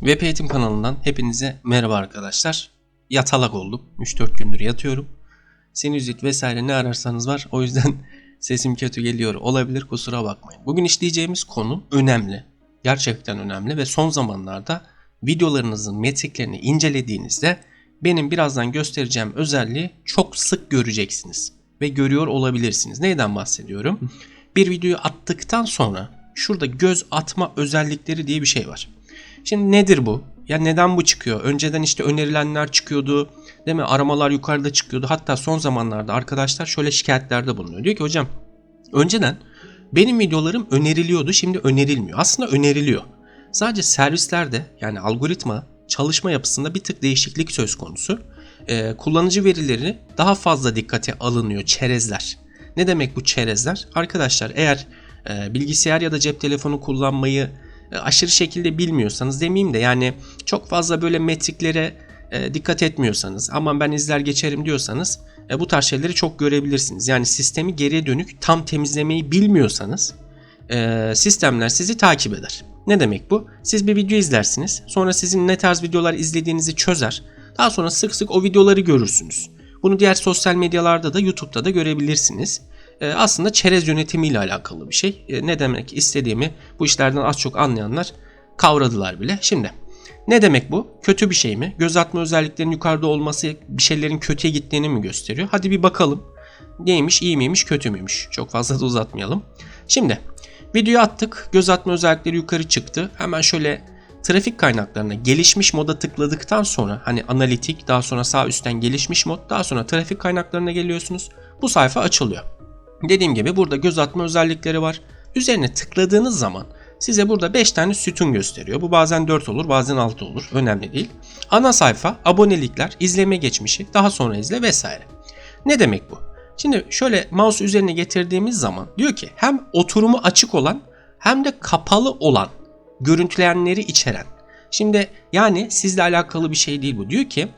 Web Eğitim kanalından hepinize merhaba arkadaşlar. Yatalak oldum. 3-4 gündür yatıyorum. Sinüzit vesaire ne ararsanız var. O yüzden sesim kötü geliyor. Olabilir kusura bakmayın. Bugün işleyeceğimiz konu önemli. Gerçekten önemli ve son zamanlarda videolarınızın metriklerini incelediğinizde benim birazdan göstereceğim özelliği çok sık göreceksiniz. Ve görüyor olabilirsiniz. Neyden bahsediyorum? Bir videoyu attıktan sonra şurada göz atma özellikleri diye bir şey var. Şimdi nedir bu? Ya neden bu çıkıyor? Önceden işte önerilenler çıkıyordu. Değil mi? Aramalar yukarıda çıkıyordu. Hatta son zamanlarda arkadaşlar şöyle şikayetlerde bulunuyor. Diyor ki hocam önceden benim videolarım öneriliyordu. Şimdi önerilmiyor. Aslında öneriliyor. Sadece servislerde yani algoritma çalışma yapısında bir tık değişiklik söz konusu. Ee, kullanıcı verileri daha fazla dikkate alınıyor. Çerezler. Ne demek bu çerezler? Arkadaşlar eğer e, bilgisayar ya da cep telefonu kullanmayı aşırı şekilde bilmiyorsanız demeyeyim de yani çok fazla böyle metriklere e, dikkat etmiyorsanız aman ben izler geçerim diyorsanız e, bu tarz şeyleri çok görebilirsiniz. Yani sistemi geriye dönük tam temizlemeyi bilmiyorsanız e, sistemler sizi takip eder. Ne demek bu? Siz bir video izlersiniz. Sonra sizin ne tarz videolar izlediğinizi çözer. Daha sonra sık sık o videoları görürsünüz. Bunu diğer sosyal medyalarda da YouTube'da da görebilirsiniz. E, aslında çerez yönetimiyle alakalı bir şey. E, ne demek istediğimi bu işlerden az çok anlayanlar kavradılar bile. Şimdi ne demek bu? Kötü bir şey mi? Göz atma özelliklerinin yukarıda olması bir şeylerin kötüye gittiğini mi gösteriyor? Hadi bir bakalım. Neymiş, iyi miymiş, kötü müymüş? Çok fazla da uzatmayalım. Şimdi videoyu attık. Göz atma özellikleri yukarı çıktı. Hemen şöyle trafik kaynaklarına gelişmiş moda tıkladıktan sonra hani analitik daha sonra sağ üstten gelişmiş mod daha sonra trafik kaynaklarına geliyorsunuz. Bu sayfa açılıyor. Dediğim gibi burada göz atma özellikleri var. Üzerine tıkladığınız zaman size burada 5 tane sütun gösteriyor. Bu bazen 4 olur bazen 6 olur. Önemli değil. Ana sayfa, abonelikler, izleme geçmişi, daha sonra izle vesaire. Ne demek bu? Şimdi şöyle mouse üzerine getirdiğimiz zaman diyor ki hem oturumu açık olan hem de kapalı olan görüntülenenleri içeren. Şimdi yani sizle alakalı bir şey değil bu. Diyor ki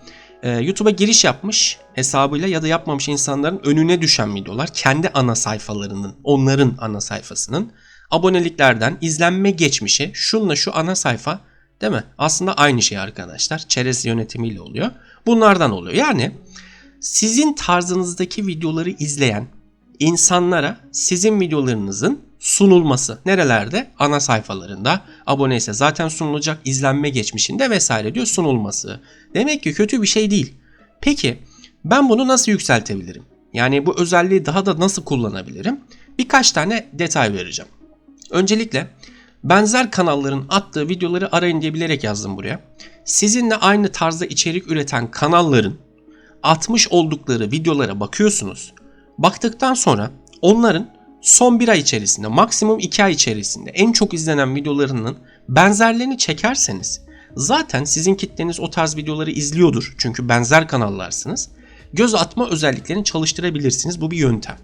e, YouTube'a giriş yapmış hesabıyla ya da yapmamış insanların önüne düşen videolar kendi ana sayfalarının, onların ana sayfasının aboneliklerden izlenme geçmişi şunla şu ana sayfa değil mi? Aslında aynı şey arkadaşlar. Çerez yönetimiyle oluyor. Bunlardan oluyor. Yani sizin tarzınızdaki videoları izleyen insanlara sizin videolarınızın sunulması. Nerelerde? Ana sayfalarında. Abone ise zaten sunulacak. izlenme geçmişinde vesaire diyor sunulması. Demek ki kötü bir şey değil. Peki ben bunu nasıl yükseltebilirim? Yani bu özelliği daha da nasıl kullanabilirim? Birkaç tane detay vereceğim. Öncelikle benzer kanalların attığı videoları arayın diye bilerek yazdım buraya. Sizinle aynı tarzda içerik üreten kanalların atmış oldukları videolara bakıyorsunuz. Baktıktan sonra onların son bir ay içerisinde maksimum iki ay içerisinde en çok izlenen videolarının benzerlerini çekerseniz zaten sizin kitleniz o tarz videoları izliyordur. Çünkü benzer kanallarsınız. Göz atma özelliklerini çalıştırabilirsiniz. Bu bir yöntem.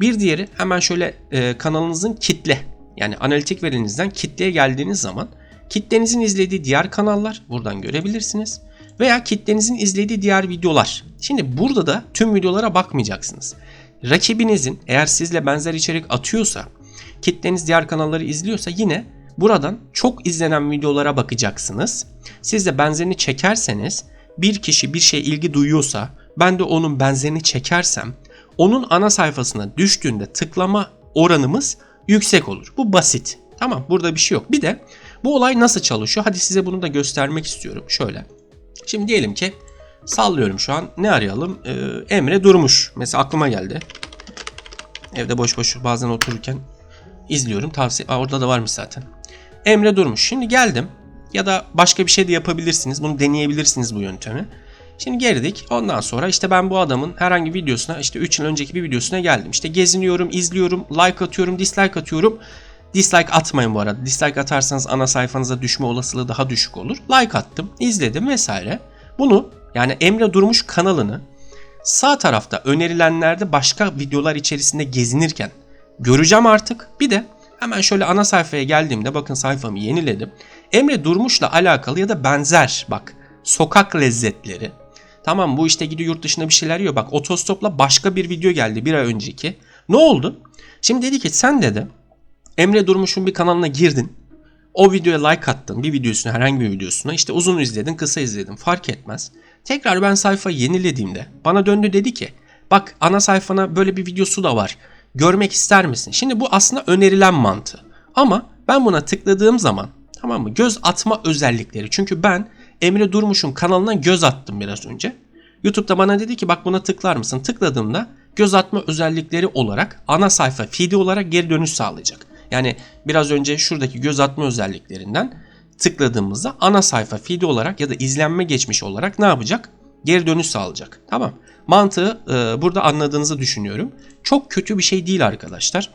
Bir diğeri hemen şöyle e, kanalınızın kitle yani analitik verinizden kitleye geldiğiniz zaman kitlenizin izlediği diğer kanallar buradan görebilirsiniz. Veya kitlenizin izlediği diğer videolar. Şimdi burada da tüm videolara bakmayacaksınız. Rakibinizin eğer sizle benzer içerik atıyorsa, kitleniz diğer kanalları izliyorsa yine buradan çok izlenen videolara bakacaksınız. Siz de benzerini çekerseniz bir kişi bir şey ilgi duyuyorsa ben de onun benzerini çekersem onun ana sayfasına düştüğünde tıklama oranımız yüksek olur. Bu basit. Tamam burada bir şey yok. Bir de bu olay nasıl çalışıyor? Hadi size bunu da göstermek istiyorum. Şöyle. Şimdi diyelim ki sallıyorum şu an. Ne arayalım? Ee, Emre Durmuş. Mesela aklıma geldi. Evde boş boş bazen otururken izliyorum. Tavsiye. Aa, orada da varmış zaten. Emre Durmuş. Şimdi geldim. Ya da başka bir şey de yapabilirsiniz. Bunu deneyebilirsiniz bu yöntemi. Şimdi girdik. Ondan sonra işte ben bu adamın herhangi videosuna işte 3 yıl önceki bir videosuna geldim. İşte geziniyorum, izliyorum, like atıyorum, dislike atıyorum. Dislike atmayın bu arada. Dislike atarsanız ana sayfanıza düşme olasılığı daha düşük olur. Like attım, izledim vesaire. Bunu yani Emre Durmuş kanalını sağ tarafta önerilenlerde başka videolar içerisinde gezinirken göreceğim artık. Bir de hemen şöyle ana sayfaya geldiğimde bakın sayfamı yeniledim. Emre Durmuş'la alakalı ya da benzer bak sokak lezzetleri. Tamam bu işte gidiyor yurt dışında bir şeyler yiyor. Bak otostopla başka bir video geldi bir ay önceki. Ne oldu? Şimdi dedi ki sen dedi Emre Durmuş'un bir kanalına girdin. O videoya like attın bir videosuna herhangi bir videosuna işte uzun izledin kısa izledin fark etmez. Tekrar ben sayfayı yenilediğimde bana döndü dedi ki bak ana sayfana böyle bir videosu da var görmek ister misin? Şimdi bu aslında önerilen mantığı ama ben buna tıkladığım zaman tamam mı göz atma özellikleri çünkü ben Emre Durmuş'un kanalına göz attım biraz önce. YouTube'da bana dedi ki bak buna tıklar mısın? Tıkladığımda göz atma özellikleri olarak ana sayfa feed'i olarak geri dönüş sağlayacak. Yani biraz önce şuradaki göz atma özelliklerinden tıkladığımızda ana sayfa feed'i olarak ya da izlenme geçmiş olarak ne yapacak? Geri dönüş sağlayacak. Tamam. Mantığı e, burada anladığınızı düşünüyorum. Çok kötü bir şey değil arkadaşlar.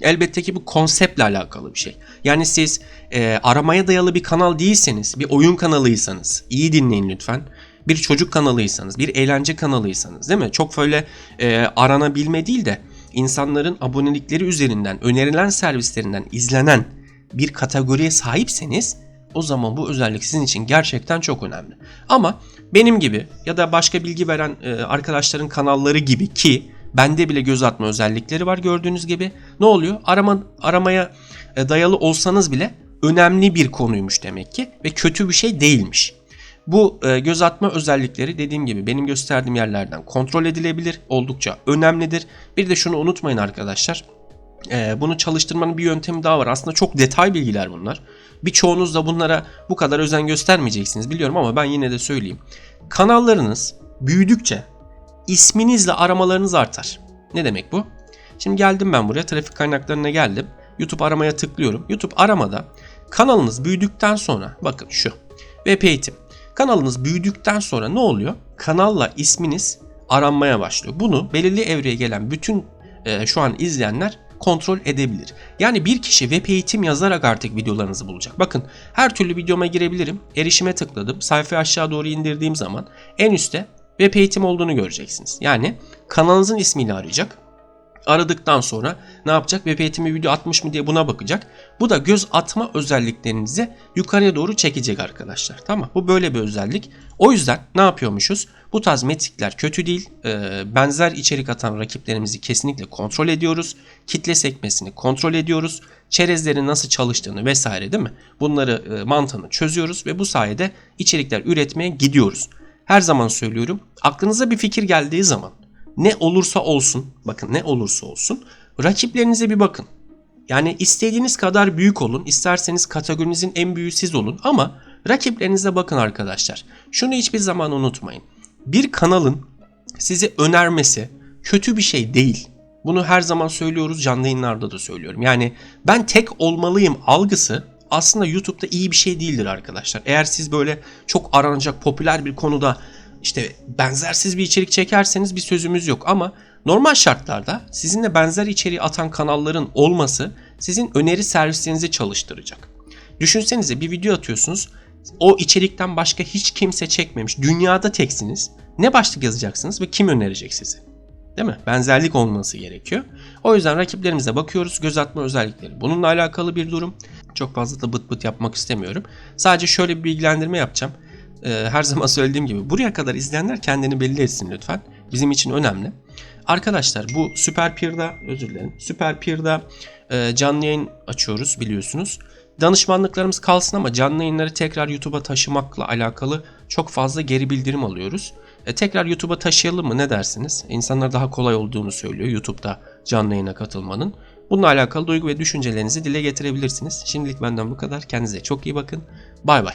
Elbette ki bu konseptle alakalı bir şey. Yani siz e, aramaya dayalı bir kanal değilseniz, bir oyun kanalıysanız, iyi dinleyin lütfen. Bir çocuk kanalıysanız, bir eğlence kanalıysanız değil mi? Çok böyle e, aranabilme değil de insanların abonelikleri üzerinden, önerilen servislerinden izlenen bir kategoriye sahipseniz o zaman bu özellik sizin için gerçekten çok önemli. Ama benim gibi ya da başka bilgi veren e, arkadaşların kanalları gibi ki bende bile göz atma özellikleri var gördüğünüz gibi. Ne oluyor? Arama, aramaya e, dayalı olsanız bile önemli bir konuymuş demek ki ve kötü bir şey değilmiş. Bu e, göz atma özellikleri dediğim gibi benim gösterdiğim yerlerden kontrol edilebilir. Oldukça önemlidir. Bir de şunu unutmayın arkadaşlar. E, bunu çalıştırmanın bir yöntemi daha var. Aslında çok detay bilgiler bunlar. Birçoğunuz da bunlara bu kadar özen göstermeyeceksiniz biliyorum ama ben yine de söyleyeyim. Kanallarınız büyüdükçe isminizle aramalarınız artar. Ne demek bu? Şimdi geldim ben buraya trafik kaynaklarına geldim. YouTube aramaya tıklıyorum. YouTube aramada kanalınız büyüdükten sonra bakın şu web eğitim. Kanalınız büyüdükten sonra ne oluyor? Kanalla isminiz aranmaya başlıyor. Bunu belirli evreye gelen bütün e, şu an izleyenler kontrol edebilir. Yani bir kişi web eğitim yazarak artık videolarınızı bulacak. Bakın her türlü videoma girebilirim. Erişime tıkladım. Sayfayı aşağı doğru indirdiğim zaman en üstte web eğitim olduğunu göreceksiniz. Yani kanalınızın ismiyle arayacak. Aradıktan sonra ne yapacak? Web eğitimi video atmış mı diye buna bakacak. Bu da göz atma özelliklerinizi yukarıya doğru çekecek arkadaşlar. Tamam bu böyle bir özellik. O yüzden ne yapıyormuşuz? Bu tarz metrikler kötü değil. Ee, benzer içerik atan rakiplerimizi kesinlikle kontrol ediyoruz. Kitle sekmesini kontrol ediyoruz. Çerezlerin nasıl çalıştığını vesaire değil mi? Bunları e, mantığını çözüyoruz ve bu sayede içerikler üretmeye gidiyoruz. Her zaman söylüyorum. Aklınıza bir fikir geldiği zaman ne olursa olsun, bakın ne olursa olsun rakiplerinize bir bakın. Yani istediğiniz kadar büyük olun, isterseniz kategorinizin en büyüğü siz olun ama rakiplerinize bakın arkadaşlar. Şunu hiçbir zaman unutmayın. Bir kanalın sizi önermesi kötü bir şey değil. Bunu her zaman söylüyoruz, canlı yayınlarda da söylüyorum. Yani ben tek olmalıyım algısı aslında YouTube'da iyi bir şey değildir arkadaşlar. Eğer siz böyle çok aranacak popüler bir konuda işte benzersiz bir içerik çekerseniz bir sözümüz yok ama normal şartlarda sizinle benzer içeriği atan kanalların olması sizin öneri servislerinizi çalıştıracak. Düşünsenize bir video atıyorsunuz. O içerikten başka hiç kimse çekmemiş. Dünyada teksiniz. Ne başlık yazacaksınız ve kim önerecek sizi? Değil mi? Benzerlik olması gerekiyor. O yüzden rakiplerimize bakıyoruz. Göz atma özellikleri. Bununla alakalı bir durum. Çok fazla da bıt bıt yapmak istemiyorum. Sadece şöyle bir bilgilendirme yapacağım. Ee, her zaman söylediğim gibi buraya kadar izleyenler kendini belli etsin lütfen. Bizim için önemli. Arkadaşlar bu Süper Peer'da özür dilerim. Süper Peer'da e, canlı yayın açıyoruz biliyorsunuz. Danışmanlıklarımız kalsın ama canlı yayınları tekrar YouTube'a taşımakla alakalı çok fazla geri bildirim alıyoruz. E, tekrar YouTube'a taşıyalım mı ne dersiniz? İnsanlar daha kolay olduğunu söylüyor YouTube'da canlı yayına katılmanın. Bununla alakalı duygu ve düşüncelerinizi dile getirebilirsiniz. Şimdilik benden bu kadar. Kendinize çok iyi bakın. Bay bay.